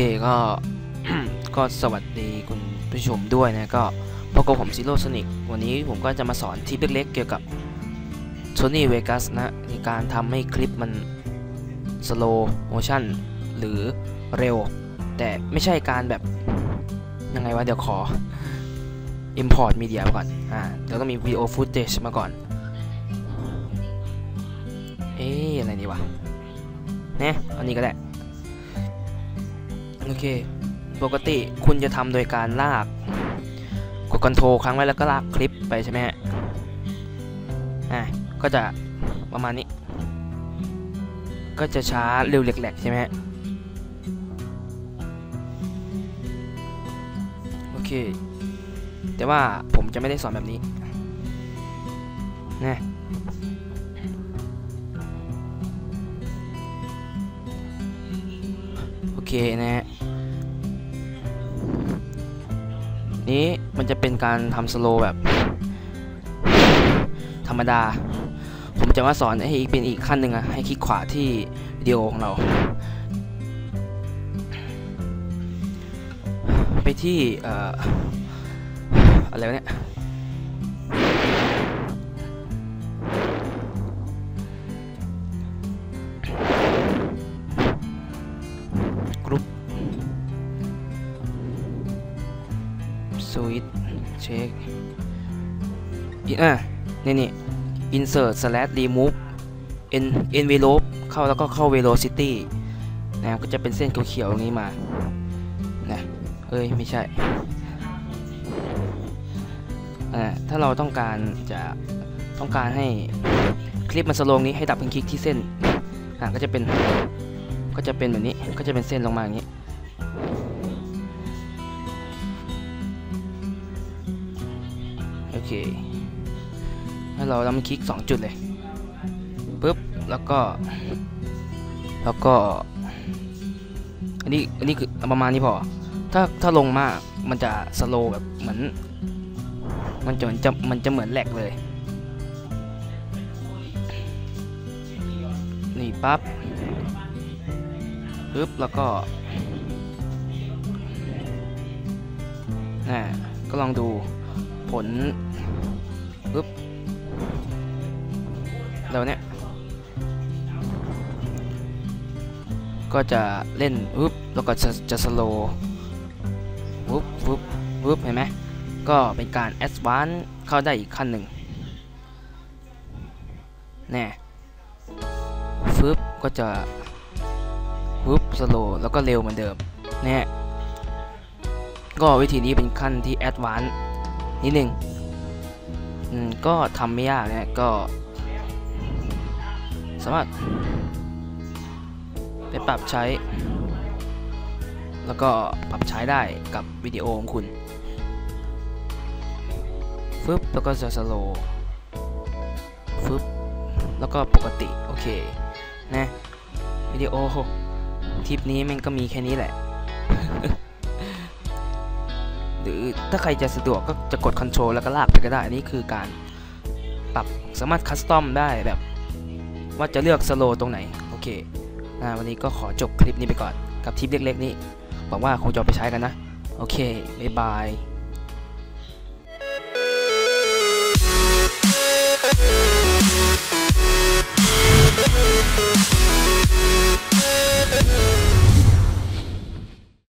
เคก็ก็สวัสดีคุณผู้ชมด้วยนะก็พบกับผมซิโร่โซนิกวันนี้ผมก็จะมาสอนทิปเล็กๆ เกี่ยวกับ Sony Vegas นะในการทำให้คลิปมัน slow motion หรือเร็ว แต่ไม่ใช่การแบบ ยังไงวะเดี๋ยวขอ import media มาก่อนอ่าเดี๋ยวต้องมี video footage มาก่อน เอ๊ะอะไรดีวะเนี่ยอันนี้ก็ได้ โอเค ปกติคุณจะทำโดยการลาก กดคอนโทรลครั้งไว้แล้วก็ลากคลิปไปใช่ไหมฮะอะก็จะประมาณนี้ ก็จะช้าเร็วแหลกๆใช่ไหมฮะโอเค แต่ว่าผมจะไม่ได้สอนแบบนี้นะโอเคนะฮะ นี้มันจะเป็นการทำสโลว์แบบ ธรรมดา ผมจะมาสอนให้เป็นอีกขั้นหนึ่งอะให้คลิกขวาที่วิดีโอของเรา ไปที่อออะไรเนี่ย สวิตเช็คอะนี่นี่ insert slash remove en envelope เข้าแล้วก็เข้า velocity นะก็จะเป็นเส้นเขียวๆตรงนี้มานะเอ้ย ไม่ใช่อ่าถ้าเราต้องการจะต้องการให้คลิปมันสโลงนี้ให้ดับเป็นคลิกที่เส้นอ่าก็จะเป็นก็จะเป็นแบบนี้ก็จะเป็นเส้นลงมาอย่างนี้ เคให้เราแล้วมันคลิก 2 จุดเลยปุ๊บแล้วก็ แล้วก็ อันนี้อันนี้คือประมาณนี้พอ ถ้าถ้าลงมากมันจะสโลแบบเหมือน มันจะจะมันจะเหมือนแหลกเลย นี่ปั๊บปึ๊บแล้วก็น่าก็ลองดูผล ปึ๊บแล้วเนี่ยก็จะเล่นปึ๊บแล้วก็จะจะสโลปึ๊บปึ๊บปึ๊บเห็นไหมก็เป็นการแอดวานเข้าได้อีกขั้นหนึ่งแน่ฟึบก็จะฟึบสโลแล้วก็เร็วเหมือนเดิมเนี่ยก็วิธีนี้เป็นขั้นที่แอดวานนิดนึง อืมก็ทำไม่ยากนะก็ สามารถ ไปปรับใช้ แล้วก็ปรับใช้ได้กับวิดีโอของคุณฟึบแล้วก็จะสโลฟึบแล้วก็ปกติ โอเค นะ วิดีโอทริปนี้มันก็มีแค่นี้แหละ ถ้าใครจะสะดวกก็จะกด Ctrl แล้วก็ลากไปก็ได้ อันนี้คือการปรับสามารถคัสตอมได้แบบ ว่าจะเลือกสโลตรงไหน โอเคนะวันนี้ก็ขอจบคลิปนี้ไปก่อนกับทริปเล็กๆนี้หวังว่าคงจะไปใช้กันนะ โอเค บ๊ายบาย